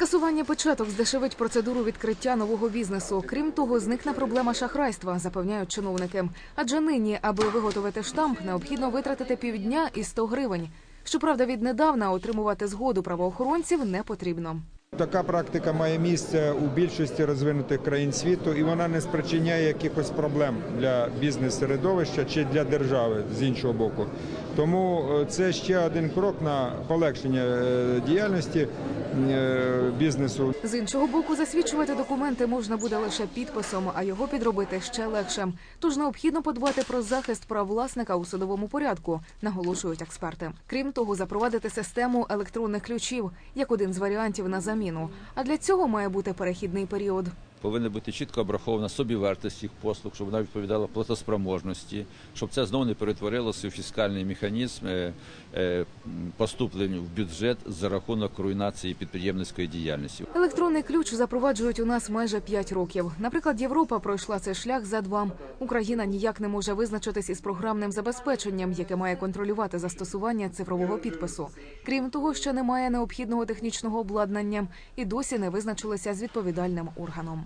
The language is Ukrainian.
Скасування печаток здешевить процедуру відкриття нового бізнесу. Крім того, зникне проблема шахрайства, запевняють чиновники. Адже нині, аби виготовити штамп, необхідно витратити півдня і 100 гривень. Щоправда, віднедавна отримувати згоду правоохоронців не потрібно. Така практика має місце у більшості розвинутих країн світу, і вона не спричиняє якихось проблем для бізнес-середовища чи для держави з іншого боку. Тому е, це ще один крок на полегшення е, діяльності е, бізнесу. З іншого боку, засвідчувати документи можна буде лише підписом, а його підробити ще легше. Тож необхідно подбати про захист прав власника у судовому порядку, наголошують експерти. Крім того, запровадити систему електронних ключів як один з варіантів на заміну. А для цього має бути перехідний період. Повинна бути чітко обрахована собівартість їх послуг, щоб вона відповідала платоспроможності, щоб це знову не перетворилося у фіскальний механізм е, е, поступлень в бюджет за рахунок руйнації підприємницької діяльності. Електронний ключ запроваджують у нас майже 5 років. Наприклад, Європа пройшла цей шлях за два. Україна ніяк не може визначитись із програмним забезпеченням, яке має контролювати застосування цифрового підпису. Крім того, ще немає необхідного технічного обладнання і досі не визначилися з відповідальним органом.